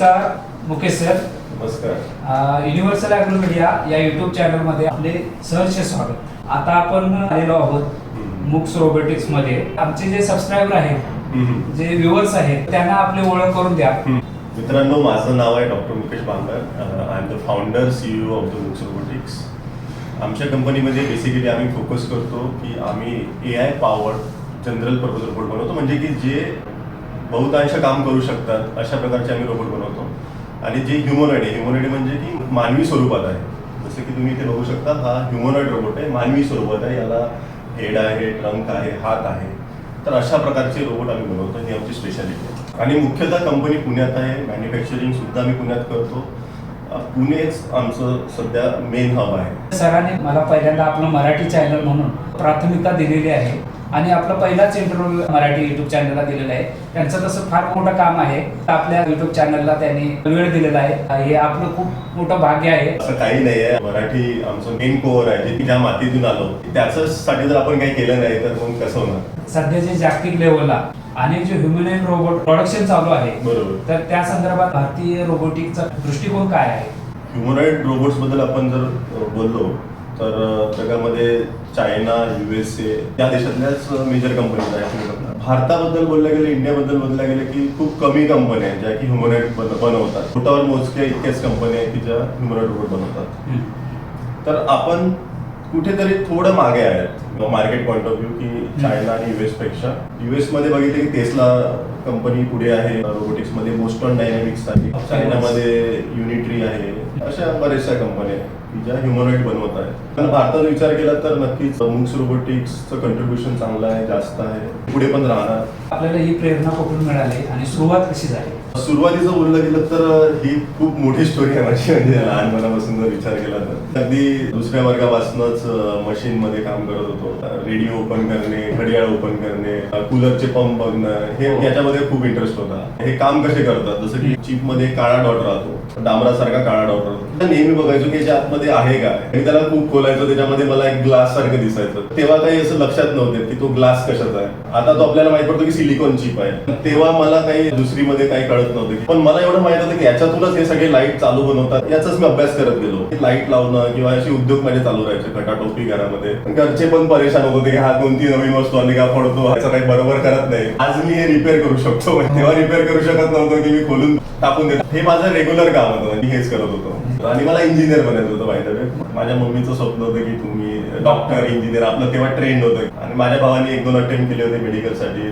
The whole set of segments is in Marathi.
नमस्कार मुकेश सर नमस्कार. युनिव्हर्सल ॲग्रो मीडिया या युट्यूब चॅनलमध्ये आपले सहर्ष स्वागत. आता आपण आलेलो आहोत मुक्स रोबोटिक्समध्ये. आमचे जे सबस्क्रायबर आहेत जे व्ह्युअर्स आहेत त्यांना आपली ओळख करून द्या. मित्रांनो माझं नाव आहे doctor Mukesh Bangar. I am the founder CEO of the Books Robotics आमच्या कंपनीमध्ये बेसिकली आम्ही फोकस करतो की आम्ही A I powered general purpose robot बनवतो. म्हणजे की जे बहुतांश काम करू शकतात अशा प्रकारचे आम्ही रोबोट बनवतो. आणि जे ह्युमनॉइड आहे ह्युमनॉइड म्हणजे की मानवी स्वरूपात आहे. जसं की तुम्ही इथे बघू शकता हा ह्युमनॉइड रोबोट आहे मानवी स्वरूपात आहे. याला हेड आहे ट्रंक आहे हात आहे. तर अशा प्रकारचे रोबोट आम्ही बनवतो ही आमची स्पेशालिटी आहे. आणि मुख्यतः कंपनी पुण्यात आहे मॅन्युफॅक्चरिंग सुद्धा आम्ही पुण्यात करतो. पुणेच आमचं सध्या मेन हब आहे. सरांनी मला पहिल्यांदा आपलं मराठी चॅनल म्हणून प्राथमिकता दिलेली आहे. आणि आपलं पहिलाच इंटरव्ह्यू मराठी युट्यूब चॅनलला दिलेला आहे. त्यांचं तसं फार मोठं काम आहे. आपल्या युट्यूब चॅनलला त्यांनी वेळ दिलेला आहे. हे आपलं खूप मोठं भाग्य आहे. असं काही नाही आहे. मराठी आमचं मेन कोअर आहे. जे ज्या मातीतून आलो त्याच्यासाठी जर आपण काही केलं नाही तर मग कसं होणार? सध्या जे जागतिक लेवलला अनेक जे ह्युमन रोबोट प्रोडक्शन चालू आहे बरोबर. तर त्या संदर्भात भारतीय रोबोटिकचा दृष्टिकोन काय आहे? ह्युमनॉइड रोबोट्सबद्दल आपण जर बोललो तर जगामध्ये चायना यू एस ए या देशातल्याच मेजर कंपनीज आहेत. भारताबद्दल बोललं गेलं इंडियाबद्दल बोललं गेलं की खूप कमी कंपन्या आहेत ज्या की ह्युमनॉइड बनवतात. छोटावर मोजक्या इतक्याच कंपन्या आहेत की ज्या ह्युमनॉइड रोबोट बनवतात. तर आपण कुठेतरी थोडं मागे आहेत. मार्केट पॉईंट ऑफ व्ह्यू की चायना आणि युएसपेक्षा. युएसमध्ये बघितलं की टेस्ला कंपनी पुढे आहे रोबोटिक्समध्ये बोस्टन डायनॅमिक्स आहे. चायनामध्ये युनिट्री आहे. अशा बऱ्याचशा कंपन्या आहेत की ज्या ह्युमनॉइड बनवत आहेत. पण भारतात विचार केला तर नक्कीच मुक्स रोबोटिक्सचं कंट्रीब्युशन चांगलं आहे जास्त आहे पुढे पण राहणार. आपल्याला ही प्रेरणा कुठून मिळाली आणि सुरुवात कशी झाली? सुरुवातीचं बोललं गेलं तर ही खूप मोठी स्टोरी आहे माझी. म्हणजे लहानपणापासून जर विचार केला तर. अगदी दुसऱ्या वर्गापासूनच मशीन मध्ये काम करत होतो. रेडिओ ओपन करणे घड्याळ ओपन करणे कूलरचे पंप बघणं हे याच्यामध्ये खूप इंटरेस्ट होता. हे काम कसे करतात? जसं की चिपमध्ये काळा डॉट राहतो. डांबरासारखा काळा डॉट राहतो. नेहमी बघायचो की याच्या आतमध्ये आहे काय आणि त्याला खूप खोलायचो. त्याच्यामध्ये मला एक ग्लास सारखं दिसायचं. तेव्हा काही असं लक्षात नव्हते की तो ग्लास कशाचा आहे. आता तो आपल्याला माहीत पडतो की सिलिकॉन चिप आहे. तेव्हा मला काही दुसरीमध्ये काही कळत नव्हतं. पण मला एवढं माहीत होतं की याच्यातूनच हे सगळे लाइट चालू बनवतात. याचाच मी अभ्यास करत गेलो. लाइट लावणं किंवा अशी उद्योग माझे चालू राहायचे कटाटोपी घरामध्ये. घरचे पण परेशान होत होते की हा कोणती नवीन वस्तू आली का पडतो ह्याचं काही बरोबर करत नाही. आज मी हे रिपेअर करू शकतो. तेव्हा रिपेअर करू शकत नव्हतो की मी खोलून टाकून देतो. हे माझं रेग्युलर काम होतं. मी हेच करत होतो. आणि मला इंजिनियर बनायचं होतं माहिती माझ्या मम्मीचं स्वप्न होतं की तुम्ही डॉक्टर इंजिनियर आपलं तेव्हा ट्रेंड होतं. आणि माझ्या भावाने एक दोन अटेम्प्ट केले होते मेडिकलसाठी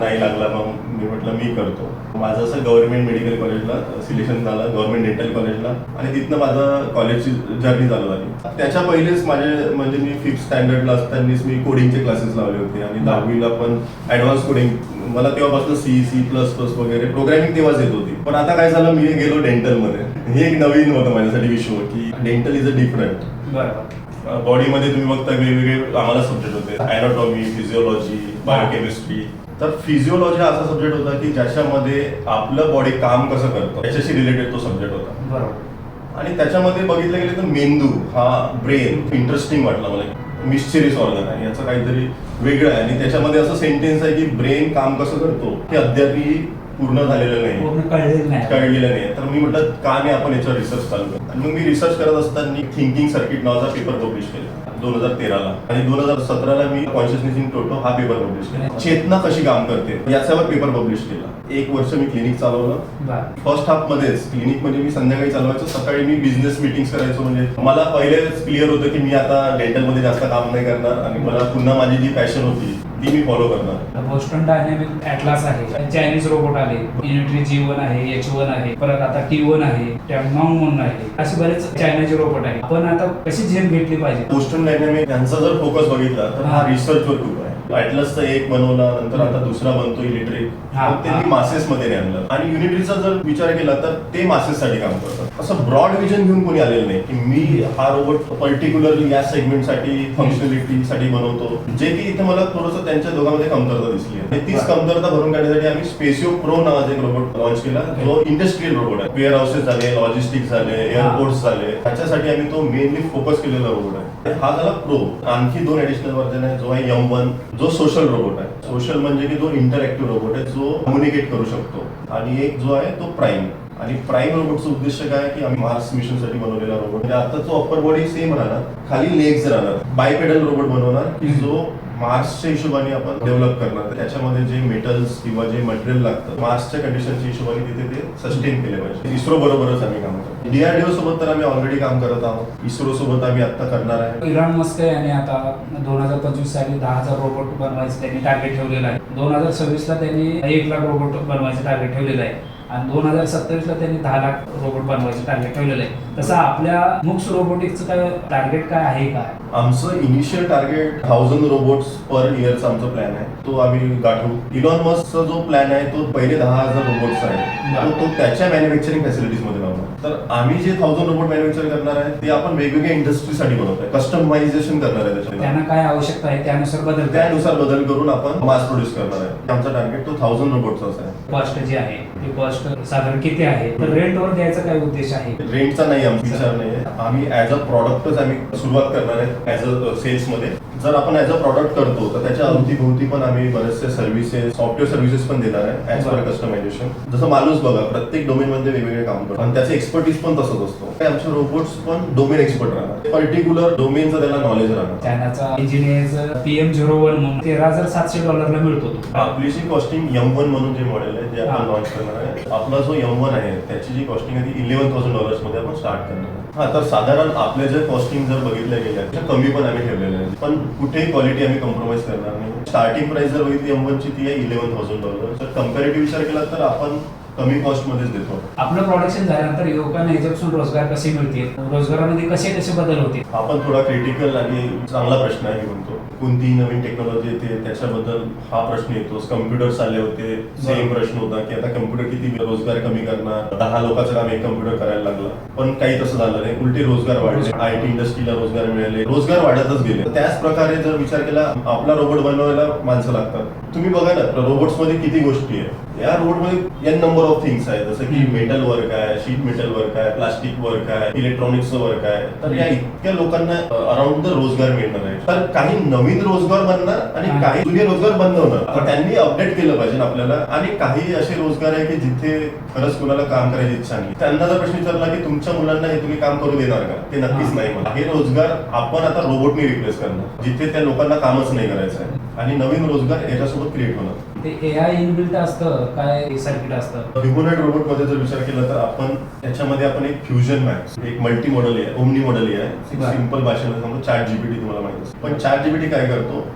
नाही लागला मग मी म्हटलं मी करतो. माझं असं गव्हर्नमेंट मेडिकल कॉलेजला सिलेक्शन झालं गव्हर्नमेंट डेंटल कॉलेजला आणि तिथनं माझं कॉलेजची जर्नी चालू झाली. त्याच्या पहिलेच माझे म्हणजे मी फिफ्थ स्टँडर्डला असतानाच मी कोडिंगचे क्लासेस लावले होते. आणि दहावीला पण ऍडव्हान्स कोडिंग मला तेव्हापासून सी सी प्लस प्लस वगैरे प्रोग्रामिंग तेव्हाच येत होती. पण आता काय झालं मी गेलो डेंटलमध्ये हे एक नवीन होतं माझ्यासाठी विश्व की डेंटल इज अ डिफरंट बरोबर बॉडीमध्ये तुम्ही बघता वेगवेगळे आम्हाला सब्जेक्ट होते. अॅनाटॉमी फिजिओलॉजी बायोकेमिस्ट्री तर फिजिओलॉजी असा सब्जेक्ट होता की ज्याच्यामध्ये आपलं बॉडी काम कसं करतं याच्याशी रिलेटेड तो सब्जेक्ट होता. बरोबर आणि त्याच्यामध्ये बघितलं गेलं तर मेंदू हा ब्रेन इंटरेस्टिंग वाटला मला. मिस्चिरियस ऑर्गन आहे. याचं काहीतरी वेगळं आहे. आणि त्याच्यामध्ये असं सेंटेन्स आहे की ब्रेन काम कसं करतो हे अद्यापही पूर्ण झालेलं नाही. पूर्ण कळलेलं नाही. कळलेलं नाही. तर मी म्हटलं का नाही आपण याच्यावर रिसर्च चालू करू आणि मग मी रिसर्च करत असताना थिंकिंग सर्किट नावाचा पेपर पब्लिश केला. दोन हजार तेराला. आणि दोन हजार सतराला मी कॉन्शियसनेस इन टोटो हा पेपर पब्लिश केला. चेतना कशी काम करते याच्यावर पेपर पब्लिश केला. एक वर्ष मी क्लिनिक चालवलं. फर्स्ट हाफ मध्येच क्लिनिक म्हणजे मी संध्याकाळी चालवायचो. सकाळी मी बिझनेस मीटिंग करायचो म्हणजे मला पहिलेच क्लिअर होतं की मी आता डेंटलमध्ये जास्त काम नाही करणार. आणि मला पुन्हा माझी जी पॅशन होती ती मी फॉलो करणार. बोस्टन डायनॅमिक ऍटलास आहे. चायनीज रोबोट आले. युनिटरी जी वन आहे एच वन आहे. परत आता टी वन आहे टॅमॉंग म्हणून आहे. असे बरेच चायनाचे रोबोट आहे आपण आता कशी झेप घेतली पाहिजे? बोस्टन डायनॅमिक यांचा जर फोकस बघितला तर हा हा. रिसर्चवर खूप आहे. ऍटलसचा एक बनवला नंतर आता दुसरा बनतो इलेक्ट्रिक त्यांनी. मासेस मध्ये आणलं. आणि युनिटरीचा जर विचार केला तर ते मासेस साठी काम करतात. असं ब्रॉड विजन घेऊन कोणी आलेलं नाही की मी हा रोबोट पर्टिक्युलरली या सेगमेंटसाठी फंक्शनलिटी साठी बनवतो. जे की इथे मला थोडंसं त्यांच्या दोघांमध्ये कमतरता दिसली आणि तीच कमतरता भरून काढण्यासाठी आम्ही स्पेसिओ प्रो नावाचा एक रोबोट लॉन्च केला. जो इंडस्ट्रियल रोबोट आहे. वेअर हाऊसेस झाले लॉजिस्टिक झाले एअरपोर्ट्स झाले. त्याच्यासाठी आम्ही तो मेनली फोकस केलेला रोबोट आहे. हा झाला प्रो आणखी दोन ऍडिशनल व्हर्जन आहे. जो आहे यम वन जो सोशल रोबोट आहे. सोशल म्हणजे की जो इंटरॅक्टिव्ह रोबोट आहे जो कम्युनिकेट करू शकतो. आणि एक जो आहे तो प्राईम आणि प्राईम रोबोटचं उद्देश काय की आम्ही मार्स मिशनसाठी बनवलेला रोबोट म्हणजे आता जो अप्पर बॉडी सेम राहणार खाली लेग्स राहणार. बायपेडल रोबोट बनवणार की जो मार्सच्या हिशोबाने आपण डेव्हलप करणार. त्याच्यामध्ये जे मेटल्स किंवा जे मटेरियल लागतं मार्सच्या कंडिशनच्या हिशोबाने तिथे ते सस्टेन केले पाहिजे. इस्रो बरोबरच आम्ही काम करतो. डीआरडीओ सोबत तर आम्ही ऑलरेडी काम करत आहोत. इस्रो सोबत आम्ही आता करणार आहे. इराण मस्क यांनी आता दोन हजार पंचवीस साली दहा हजार रोबोट बनवायचं त्यांनी टार्गेट ठेवलेलं आहे. दोन हजार सव्वीस ला त्यांनी एक लाख रोबोट बनवायचं टार्गेट ठेवलेलं आहे. आणि दोन हजार सत्तावीस ला त्यांनी दहा लाख रोबोट बनवायचं टार्गेट ठेवलेलं आहे. तसं आपल्या मुक्स रोबोटिक्सचं काय टार्गेट काय आहे काय आमचं initial target thousand robots per इयरचा आमचा प्लॅन आहे. तो आम्ही गाठू. इलॉन मस्कचा जो प्लॅन आहे तो पहिले दहा हजार रोबोट्स आहे. तो तो त्याच्या मॅन्युफॅक्चरिंग फॅसिलिटीजमध्ये लावणार. तर आम्ही जे थाउजंड रोबोट मॅन्युफॅक्चर करणार आहे ते आपण वेगवेगळ्या इंडस्ट्रीसाठी बनवत आहे. कस्टमायझेशन करणार आहे त्याच्यामध्ये. त्यांना काय आवश्यकता आहे? त्यानुसार बदल त्यानुसार बदल करून आपण मास प्रोड्यूस करणार आहे. आमचा टार्गेट तो थाउजंड रोबोटचाच आहे. कॉस्ट जी आहे ती कॉस्ट साधारण किती आहे? तर रेंटवर द्यायचा काय उद्देश आहे? रेंटचा नाही आमचा विचार नाही आहे आम्ही ऍज अ प्रॉडक्टच आम्ही सुरुवात करणार आहे ऍज अ सेल्समध्ये. जर आपण ऍज अ प्रॉडक्ट करतो तर त्याच्या अवतीभोवती पण आम्ही बरेचसे सर्व्हिसेस सॉफ्टवेअर सर्व्हिसेस पण देणार आहे ऍज पर कस्टमायझेशन जसं माणूस बघा प्रत्येक डोमेन मध्ये वेगवेगळे काम करतो. आणि त्याचे एक्सपर्टीज पण तसंच असतो. आमचे रोबोट्स पण डोमेन एक्सपर्ट राहणार पर्टिक्युलर डोमेनचं त्याला नॉलेज राहणार चायनाचा इंजिनियर पीएम झिरो वन म्हणून तेरा हजार सातशे डॉलरला मिळतो तो. आपली जी कॉस्टिंग एम वन म्हणून जे मॉडेल आहे जे हा. आपण लॉन्च करणार आहे आपला जो एम वन आहे त्याची जी कॉस्टिंग आहे ती इलेव्हन थाउजंड डॉलर्समध्ये आपण स्टार्ट करणार हा तर साधारण आपल्या जे कॉस्टिंग जर बघितल्या गेल्या त्या कमी पण आम्ही ठेवलेल्या आहेत. पण कुठेही क्वालिटी आम्ही कॉम्प्रोमाइज करणार नाही. स्टार्टिंग प्राइस जर बघितली एम वन ची ती आहे इलेव्हन थाउजंड डॉलर तर कम्पॅरेटिव्ह विचार केला तर आपण कमी कॉस्ट मध्येच देतो. आपलं प्रोडक्शन झाल्यानंतर युवकांना याच्यापासून रोजगार कसे मिळतील? रोजगारामध्ये कसे कसे बदल होतील? आपण थोडा क्रिटिकल आणि चांगला प्रश्न आहे म्हणतो. कोणतीही नवीन टेक्नॉलॉजी येते त्याच्याबद्दल हा प्रश्न येतो. कम्प्युटर्स आले होते सेम. प्रश्न होता की आता कम्प्युटर किती रोजगार कमी करणार? दहा लोकांचं काम एक कम्प्युटर करायला लागला. पण काही तसं झालं नाही. उलटे रोजगार वाढले. आय टी इंडस्ट्रीला रोजगार मिळाले. रोजगार वाढतच गेले. त्याच प्रकारे जर विचार केला आपला रोबोट बनवायला माणसं लागतात. तुम्ही बघा ना रोबोट्समध्ये किती गोष्टी आहे या रोबोटमध्ये एन नंबर ऑफ थिंग्स आहे जसं की मेटल वर्क आहे शीट मेटल वर्क आहे प्लास्टिक वर्क आहे इलेक्ट्रॉनिक्सचं वर्क आहे. तर या इतक्या लोकांना अराउंड द रोजगार मिळणार आहे. तर काही नवीन रोजगार बनणार आणि. काही जुने रोजगार बंद होणार. तर त्यांनी अपडेट केलं पाहिजे आपल्याला. आणि काही असे रोजगार आहे की जिथे खरंच कुणाला काम करायची इच्छा नाही. त्यांना जर प्रश्न विचारला की तुमच्या मुलांना हे तुम्ही काम करू देणार का? ते नक्कीच. नाही म्हणा हे रोजगार आपण आता रोबोटने रिप्लेस करणार. जिथे त्या लोकांना कामच नाही करायचं आहे. आणि नवीन रोजगार याच्यासोबत क्रिएट होणार. ते ए आय इनबिल्ट असतं काय सर्किट असतं? ह्युमनॉइड रोबोटमध्ये जर विचार केला तर आपण त्याच्यामध्ये आपण एक फ्युजन मॅक्स एक मल्टी मॉडेल आहे ओमनी मॉडेल आहे. सिंपल भाषेमध्ये सांगतो चार्ट जीपीटी तुम्हाला माहिती असेल. पण चार्ट जीपीटी काय करतो.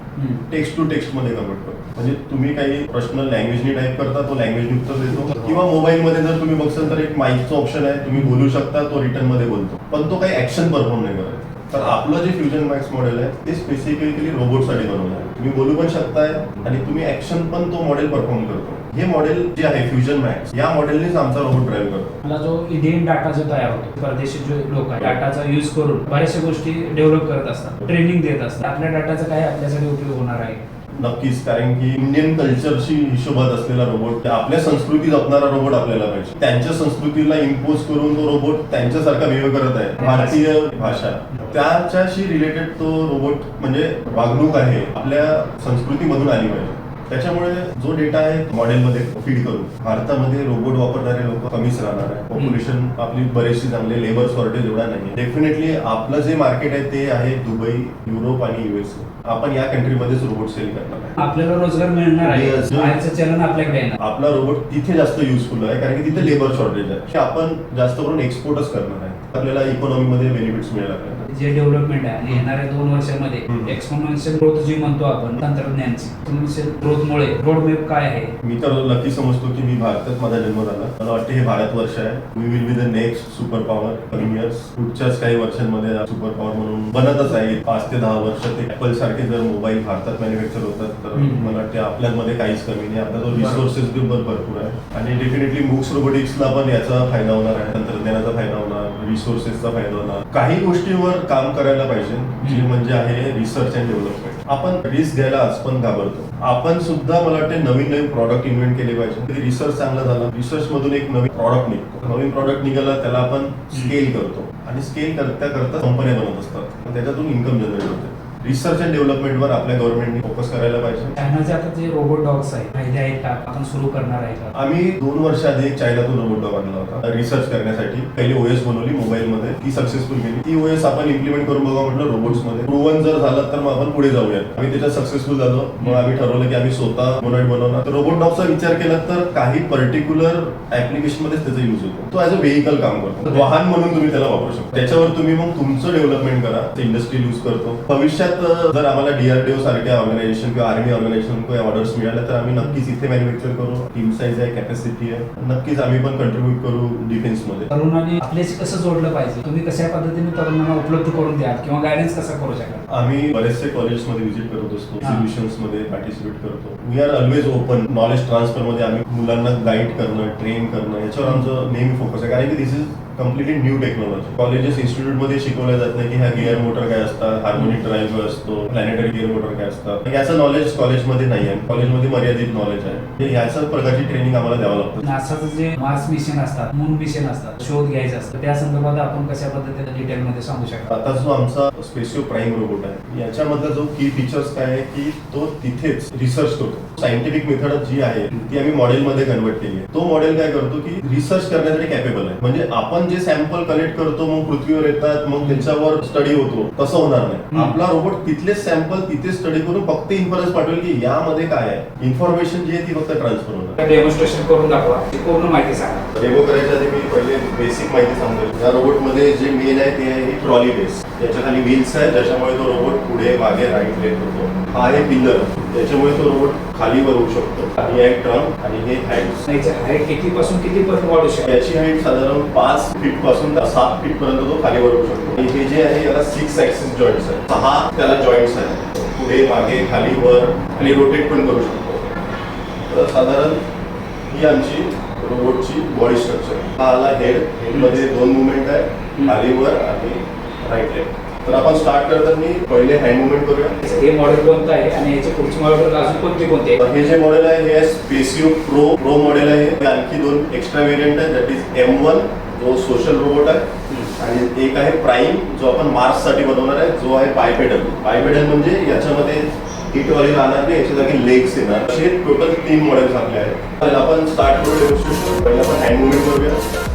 टेक्स्ट टू टेक्स्टमध्ये कन्वर्ट करतो. म्हणजे तुम्ही काही प्रश्न लँग्वेजनी टाईप करता तो लँग्वेजनी उत्तर देतो. किंवा मोबाईल मध्ये जर तुम्ही बघसाल तर एक माईकचं ऑप्शन आहे तुम्ही बोलू शकता तो रिटर्नमध्ये बोलतो. पण तो काही ऍक्शन परफॉर्म नाही करत. तर आपलं जे फ्युजन मॅक्स मॉडेल आहे ते स्पेसिफिकली रोबोटसाठी बनवलं आहे. तुम्ही बोलू पण शकताय आणि तुम्ही ऍक्शन पण तो मॉडेल परफॉर्म करतो. हे मॉडेल जे आहे फ्युजन मॅक्स या मॉडेलनेच आमचा रोबोट ड्राईव्ह करतो. मला जो इंडियन डाटा जो तयार होतो परदेशी जे लोक आहे डाटाचा यूज करून बऱ्याचशा गोष्टी डेव्हलप करत असतात ट्रेनिंग देत असतात. आपल्या डाटाचा काय आपल्यासाठी उपयोग होणार आहे. नक्कीच कारण की इंडियन कल्चरशी हिशोबात असलेला रोबोट आपल्या संस्कृती जपणारा रोबोट आपल्याला पाहिजे. त्यांच्या संस्कृतीला इम्पोज करून तो रोबोट त्यांच्यासारखा बिहेव करत आहे. भारतीय भाषा. त्याच्याशी रिलेटेड तो रोबोट म्हणजे वागणूक आहे. आपल्या संस्कृतीमधून आली पाहिजे. त्याच्यामुळे जो डेटा आहे मॉडेलमध्ये फीड करू भारतामध्ये रोबोट वापरणारे लोक कमीच राहणार आहे. पॉप्युलेशन आपली बरेचशी चांगली लेबर शॉर्टेज एवढा नाही डेफिनेटली आपलं जे मार्केट आहे ते आहे दुबई युरोप आणि युएसए आपण या कंट्रीमध्येच रोबोट सेल करणार आहे. आपल्याला रोजगार मिळणार आहे. Yes. बाहेरचं चलन आपल्याकडे येणार. आपला रोबोट तिथे जास्त युजफुल आहे कारण की तिथे लेबर शॉर्टेज आहे. आपण जास्त करून एक्सपोर्टच करणार आहे. आपल्याला इकॉनॉमीमध्ये बेनिफिट्स मिळायला जे डेव्हलपमेंट आहे आणि येणाऱ्या दोन वर्षामध्ये. एक्सपोनेन्शियल ग्रोथ जी म्हणतो आपण तंत्रज्ञानची ग्रोथमुळे रोडमॅप काय आहे? मी तर नक्की समजतो की मी भारतात माझा जन्म झाला. मला वाटते हे भारत वर्ष आहे. We will be the next super power coming years पुढच्याच काही वर्षांमध्ये सुपर पॉवर म्हणून बनतच आहे. पाच ते दहा वर्ष ते ऍपल सारखे जर मोबाईल भारतात मॅन्युफॅक्चर होतात तर. मला वाटते आपल्यामध्ये काहीच कमी नाही. आपला जो रिसोर्सेस भरपूर आहे. आणि डेफिनेटली बुक्स रोबोटिक्सला पण याचा फायदा होणार आहे. तंत्रज्ञानाचा फायदा होणार रिसोर्सेसचा फायदा होणार. काही गोष्टीवर काम करायला पाहिजे जे म्हणजे आहे रिसर्च अँड डेव्हलपमेंट आपण रिस्क घ्यायला आज पण घाबरतो. आपण सुद्धा मला वाटते नवीन नवीन प्रॉडक्ट इन्व्हेंट केले पाहिजे. रिसर्च चांगला झाला रिसर्च मधून एक नवीन प्रॉडक्ट निघतो. नवीन प्रॉडक्ट निघाला त्याला आपण स्केल करतो. आणि स्केल करता करता कंपन्या बनत असतात. त्याच्यातून इन्कम जनरेट होते. रिसर्च अँड डेव्हलपमेंटवर आपल्या गव्हर्नमेंटने फोकस करायला पाहिजे. चायनाचे आता जे रोबोट डॉग्स आहेत आहेत का? आपण सुरू करणार आहे का? आम्ही दोन वर्ष आधी एक चायनातून रोबोट डॉग आणला होता. रिसर्च करण्यासाठी पहिली ओएस बनवली मोबाईल मध्ये. ती सक्सेसफुल गेली ती ओएस आपण इम्प्लिमेंट करून बघा म्हटलं रोबोट्समध्ये. प्रूव्हन जर झालं तर मग आपण पुढे जाऊया आम्ही त्याच्यात सक्सेसफुल झालो. मग आम्ही ठरवलं की आम्ही स्वतः मोनाईट बनवणार. रोबोट डॉगचा विचार केला तर काही पर्टिक्युलर ऍप्लिकेशन मध्येच त्याचा युज होतो. तो ऍज अ व्हेकल काम करतो. वाहन म्हणून तुम्ही त्याला वापरू शकता. त्याच्यावर तुम्ही मग तुमचं डेव्हलपमेंट करा. इंडस्ट्री यूज करतो. भविष्यात अं, जर आम्हाला डीआरडीओ सारख्या ऑर्गनायझेशन किंवा आर्मी ऑर्गनायझेशन किंवा ऑर्डर्स मिळाल्या तर आम्ही नक्कीच इथे मॅन्युफॅक्चर करू. टीम साईज आहे कॅपॅसिटी आहे. नक्कीच आम्ही पण कंट्रीब्युट करू डिफेन्समध्ये. तरुणांनी आपल्याशी कसं जोडलं पाहिजे? तुम्ही कशा पद्धतीने तरुणांना उपलब्ध करून द्याल किंवा गायडन्स कसा करू शकाल? आम्ही बरेचसे कॉलेजेसमध्ये व्हिजिट करत असतो. एक्झिबिशन्समध्ये पार्टिसिपेट करतो. We are always open knowledge ट्रान्सफरमध्ये आम्ही मुलांना गाईड करणं ट्रेन करणं याच्यावर आमचं नेहमी फोकस आहे. कारण की this is completely new technology colleges इन्स्टिट्यूटमध्ये शिकवलं जात नाही की ह्या गिअर मोटर काय असतात हार्मोनिक ड्राईव्ह असतो प्लॅनेटरी गिअर मोटर काय असतात. याचं नॉलेज कॉलेजमध्ये नाही आहे. कॉलेजमध्ये मर्यादित नॉलेज आहे. याच्या प्रकारची ट्रेनिंग आम्हाला द्यावं लागतं. नासाचं जे मार्स मिशन असतात मून मिशन असतात शोध घ्यायचा असतं त्या संदर्भात आपण कशा पद्धतीने डिटेल मध्ये सांगू शकता? आता जो आमचा स्पेसिओ प्राईम रोबोट आहे याच्यामधला जो की फीचर्स काय आहे की तो तिथेच रिसर्च करतो. सायंटिफिक मेथड जी आहे ती आम्ही मॉडेलमध्ये कन्वर्ट केली आहे. तो मॉडेल काय करतो की रिसर्च करण्यासाठी कॅपेबल आहे. म्हणजे आपण जे सॅम्पल कलेक्ट करतो मग पृथ्वीवर येतात मग त्याच्यावर स्टडी होतो तसं होणार नाही. आपला रोबोट तिथलेच सॅम्पल तिथे स्टडी करून फक्त इन्फॉर्मन्स पाठवेल की यामध्ये काय आहे. इन्फॉर्मेशन जी आहे ती फक्त ट्रान्सफर होणार. डेमॉन्स्ट्रेशन करून दाखवा. पूर्ण माहिती सांगा. डेमो करायच्या आधी मी पहिले बेसिक माहिती सांगतो या रोबोटमध्ये जे मेन आहे ते आहे ट्रॉली बेस त्याच्याखाली व्हील्स आहे ज्याच्यामुळे तो रोबोट पुढे मागे राईट लेफ्ट होतो. हा आहे पिल्लर त्याच्यामुळे तो रोबोट खाली वर होऊ शकतो. आणि आहे ट्रंक आणि हे याची हाईट किती पासून किती पर्यंत वाढू शकते? याची हाईट साधारण पाच फीटपासून सात फीट पर्यंत तो खाली वर होऊ शकतो. आणि हे जे आहे याला सिक्स ऍक्सिस जॉईंट्स आहे. सहा त्याला जॉईंट्स आहेत पुढे मागे खाली वर आणि रोटेट पण करू शकतो. तर साधारण ही आमची रोबोटची बॉडी स्ट्रक्चर हा आला हेड हेडमध्ये दोन मुवमेंट आहे. खाली वर आणि राईट लेफ्ट तर आपण स्टार्ट करताना पहिले हँड मुवमेंट करूया. हे मॉडेल कोणतं आहे आणि याचे पुढचे मॉडेल अजून कोणते कोणते आहेत? हे जे मॉडेल आहे हे स्पेसिओ प्रो प्रो मॉडेल आहे. हे आणखी दोन एक्स्ट्रा व्हेरियंट आहे. दॅट इज एम वन जो सोशल रोबोट आहे. आणि एक आहे प्राईम जो आपण मार्ससाठी बनवणार आहे. जो आहे बायपेडल बायपेडल म्हणजे याच्यामध्ये ही ट्रॉली राहणार नाही. याच्या जागी लेग्स येणार. असे टोटल तीन मॉडेल्स आपले आहेत. तर आपण स्टार्ट करू पहिला आपण हँड मुवमेंट करूया.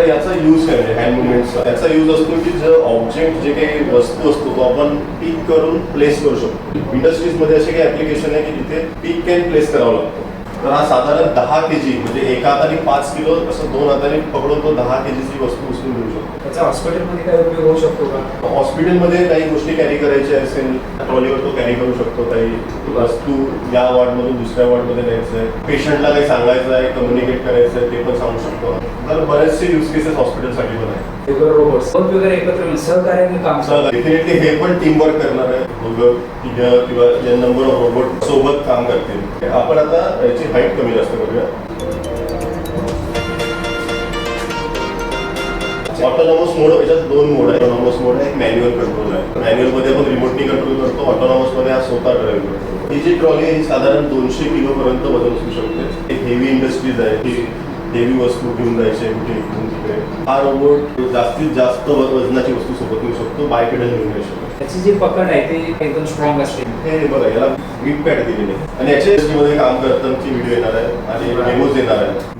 आता याचा यूज काय म्हणजे हँड मुवमेंटचा त्याचा यूज असतो की जे ऑब्जेक्ट जे काही वस्तू असतो तो आपण पिक करून प्लेस करू शकतो. इंडस्ट्रीजमध्ये असे काही ऍप्लिकेशन आहे की जिथे पिक कॅन प्लेस करावा लागतो. तर हा साधारण दहा के जी म्हणजे एका हाताने पाच किलो असं दोन हाताने पकडून तो दहा के जीची वस्तू उचलून मिळू शकतो. त्याचा हॉस्पिटलमध्ये काय उपयोग होऊ शकतो का? हॉस्पिटलमध्ये काही गोष्टी कॅरी करायच्या असेल ट्रॉलीवर तो कॅरी करू शकतो काही. वस्तू या वॉर्डमधून दुसऱ्या वॉर्डमध्ये न्यायचं आहे. पेशंटला काही सांगायचं आहे कम्युनिकेट करायचं आहे ते पण सांगू शकतो. तर बरेचसे यूज केसेस हॉस्पिटलसाठी पण आहे रोबोट्स वगैरे एकत्र सहकार्याने काम. डेफिनेटली हे पण टीम वर्क करणार आहे. किंवा नंबर ऑफ रोबोट सोबत काम करतील. आपण आता याची हाईट कमी जास्त करूया. ऑटोनॉमस मोड याच्यात दोन मोड आहे. ऑटोनॉमस मोड आहे एक मॅन्युअल कंट्रोल आहे. मॅन्युअलमध्ये आपण रिमोटनी कंट्रोल करतो ऑटोनॉमसमध्ये हा स्वतः ड्राईव्ह करतो. ही जी ट्रॉली आहे ही साधारण दोनशे किलो पर्यंत वजन असू शकते. एक हेवी इंडस्ट्रीज आहे की हेवी वस्तू घेऊन जायचे कुठे इकडून तिकडे. हा रोबोट जास्तीत जास्त वजनाची वस्तू सोबत नेऊ शकतो बायपेडल घेऊन जाऊ शकतो. त्याची जी पकड आहे ती एकदम स्ट्रॉंग असते. हे बघा याला वीक पॅड दिलेली आहे. आणि याच्या मध्ये काम करतानाची व्हिडिओ येणार आहे आणि डेमोज येणार आहे